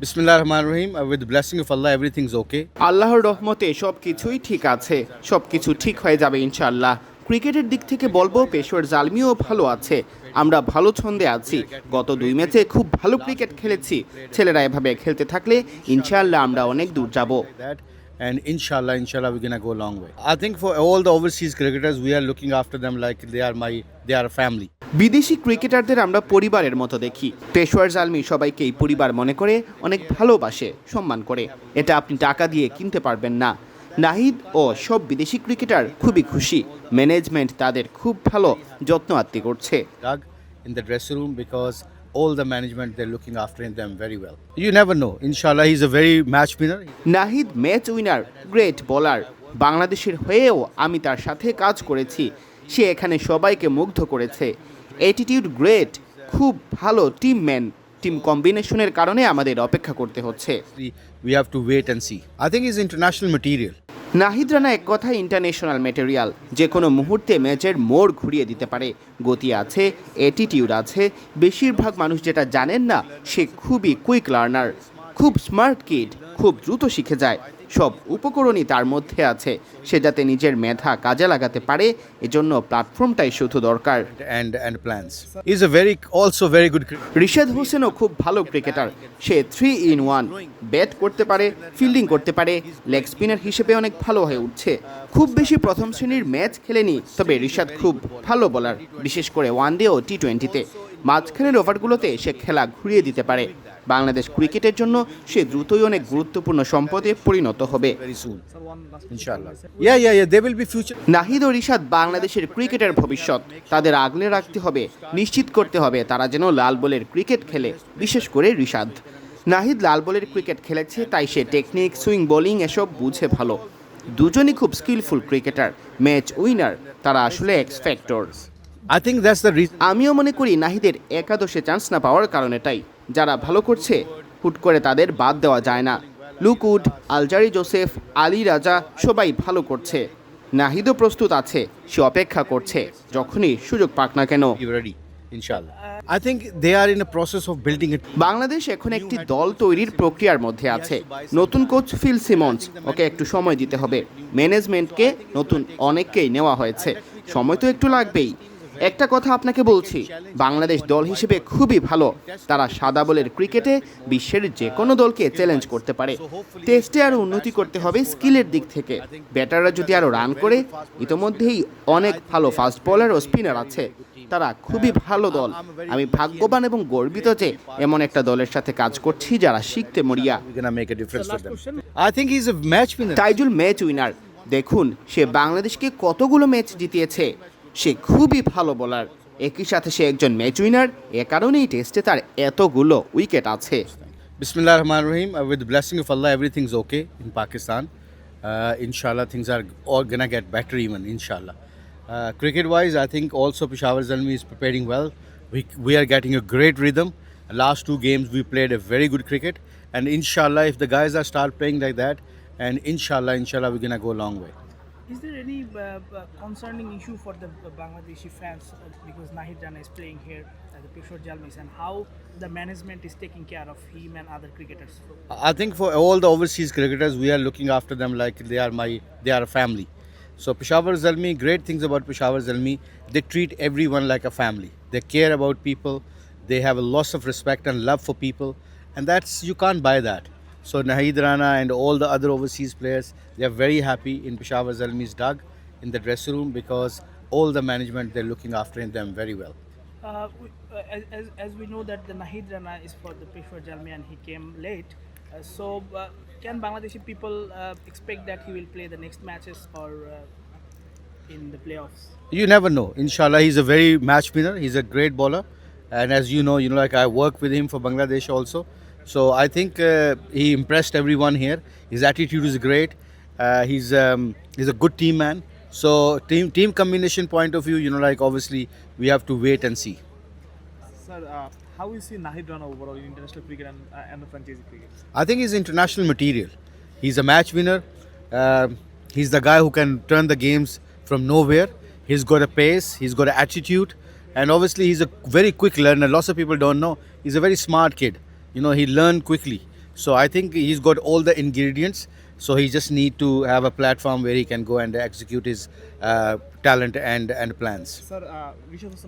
বিসমুল্লাহ রহমান রহিম with blessing of Allah okay আল্লাহর রহমতে সব ঠিক আছে সব ঠিক হয়ে যাবে ইনশাআল্লাহ। ক্রিকেটের দিক থেকে বলব পেশোয়ার জালমিও ভালো আছে। আমরা ভালো ছন্দে আছি। গত দুই ম্যাচে খুব ভালো ক্রিকেট খেলেছি। ছেলেরা এভাবে খেলতে থাকলে ইনশাআল্লাহ আমরা অনেক দূর যাব। And inshallah inshallah we're going to go a long way. I think for all the overseas cricketers we are looking after them like they বিদেশি ক্রিকেটারদের আমরা পরিবারের মতো দেখি। পেশোয়ার জালমি সবাইকেই পরিবার মনে করে অনেক ভালোবাসে সম্মান করে। এটা আপনি টাকা দিয়ে কিনতে পারবেন না। নাহিদ ও সব বিদেশি ক্রিকেটার খুবই খুশি। ম্যানেজমেন্ট তাদের খুব ভালো যত্ন আত্মি করছে। Doug in the dressing room because all the management they're looking after them very well. You never know. Inshallah, he's a very match winner. Nahid match winner great bowler বাংলাদেশের হয়েও আমি তার সাথে কাজ করেছি। সে এখানে সবাইকে মুগ্ধ করেছে। অ্যাটিটিউড গ্রেট খুব ভালো টিম ম্যান টিম কম্বিনেশনের কারণে আমাদের অপেক্ষা করতে হচ্ছে have to wait and see. I think he's international material. Nahid Rana এক কথা ইন্টারন্যাশনাল ম্যাটেরিয়াল যে কোনো মুহূর্তে ম্যাচের মোড় ঘুরিয়ে দিতে পারে গতি আছে অ্যাটিটিউড আছে বেশিরভাগ মানুষ যেটা জানেন না সে খুবই কুইক লার্নার খুব স্মার্ট কিড খুব দ্রুত শিখে যায়। সব উপকরণই তার মধ্যে আছে। সে যাতে নিজের মেধা কাজে লাগাতে পারে এজন্য প্ল্যাটফর্মটাই শুধু দরকার। Also very good cricket. Rishad হোসেনও খুব ভালো ক্রিকেটার। সে থ্রি ইন ওয়ান ব্যাট করতে পারে ফিল্ডিং করতে পারে লেগ স্পিনার হিসেবে অনেক ভালো হয়ে উঠছে। খুব বেশি প্রথম শ্রেণির ম্যাচ খেলেনি তবে রিশাদ খুব ভালো বলার। বিশেষ করে ওয়ান ডে ও টি টোয়েন্টিতে মাঝখানের ওভারগুলোতে সে খেলা ঘুরিয়ে দিতে পারে। বাংলাদেশ ক্রিকেটের জন্য সে দ্রুতই অনেক গুরুত্বপূর্ণ সম্পদে পরিণত হবে. নাহিদ ও রিশাদ বাংলাদেশের ক্রিকেটের ভবিষ্যৎ। তাদের আগলে রাখতে হবে নিশ্চিত করতে হবে তারা যেন লাল বলের ক্রিকেট খেলে বিশেষ করে রিশাদ। নাহিদ লাল বলের ক্রিকেট খেলেছে তাই সে টেকনিক সুইং বোলিং এসব বুঝে ভালো। দুজনই খুব স্কিলফুল ক্রিকেটার ম্যাচ উইনার তারা আসলে এক্স ফ্যাক্টর that's the আমিও মনে করি নাহিদের একাদশে চান্স না পাওয়ার কারণ এটাই যারা ভালো করছে হুট করে তাদের বাদ দেওয়া যায় না। লুকউড আলজারি জোসেফ আলী রাজা সবাই ভালো করছে। নাহিদও প্রস্তুত আছে সে অপেক্ষা করছে যখনই সুযোগ পাক না কেন. বাংলাদেশ এখন একটি দল তৈরির প্রক্রিয়ার মধ্যে আছে। নতুন কোচ ফিল সিমন্স ওকে একটু সময় দিতে হবে। ম্যানেজমেন্টকে নতুন অনেককেই নেওয়া হয়েছে। সময় তো একটু লাগবেই। একটা কথা আপনাকে বলছি বাংলাদেশ দল হিসেবে খুবই ভালো। তারা সাদা বলের ক্রিকেটে বিশ্বের যে কোনো দলকে চ্যালেঞ্জ করতে পারে। টেস্টে আরও উন্নতি করতে হবে স্কিলের দিক থেকে। ব্যাটাররা যদি আরও রান করে ইতোমধ্যেই অনেক ভালো ফাস্ট বোলার ও স্পিনার আছে। তারা খুবই ভালো দল। আমি ভাগ্যবান এবং গর্বিত যে এমন একটা দলের সাথে কাজ করছি যারা শিখতে মরিয়া. তাইজুল ম্যাচ উইনার দেখুন সে বাংলাদেশকে কতগুলো ম্যাচ জিতিয়েছে। সে খুবই ভালো বোলার একই সাথে সে একজন ম্যাচ উইনার এ কারণেই টেস্টে তার এতগুলো উইকেট আছে. Uh, with the blessing of Allah, everything's okay in Pakistan. Uh, inshallah, things are all gonna get better even, inshallah. Uh, cricket wise, I think also Peshawar Zalmi is preparing well. We, we are getting a great rhythm. Last two games, we played a very good cricket. And inshallah, if the guys are start playing like that, and inshallah, inshallah, we're gonna go a long way. Is there any uh, uh, concerning issue for the Bangladeshi fans uh, because Nahid Rana is playing here at the Peshawar Jalmis and how the management is taking care of him and other cricketers? I think for all the overseas cricketers, we are looking after them like they are my they are a family. So Peshawar Zalmi, great things about Peshawar Zalmi, they treat everyone like a family. They care about people. They have a lots of respect and love for people, and that's you can't buy that. So Nahid Rana and all the other overseas players, they are very happy in Peshawar Zalmi's dug in the dressing room because all the management they're looking after in them very well. Uh, uh, as, as, we know that the Nahid Rana is for the Peshawar Jalmi and he came late. Uh, so uh, can Bangladeshi people uh, expect that he will play the next matches or uh, in the playoffs? You never know. Inshallah, he's a very match winner. He's a great bowler, and as you know, you know, like I work with him for Bangladesh also. So I think uh, he impressed everyone here. His attitude is great. Uh, he's um, he's a good team man. So team team combination point of view, you know, like obviously we have to wait and see. Sir, uh, how is he Nahid Rana overall in international cricket and, uh, and the franchise cricket? I think he's international material. He's a match winner. Um he's the guy who can turn the games from nowhere. He's got a pace. He's got an attitude, and obviously he's a very quick learner. Lots of people don't know. He's a very smart kid. You know, he learned quickly. So I think he's got all the ingredients. So he just need to have a platform where he can go and execute his uh, talent and and plans. Sir, uh,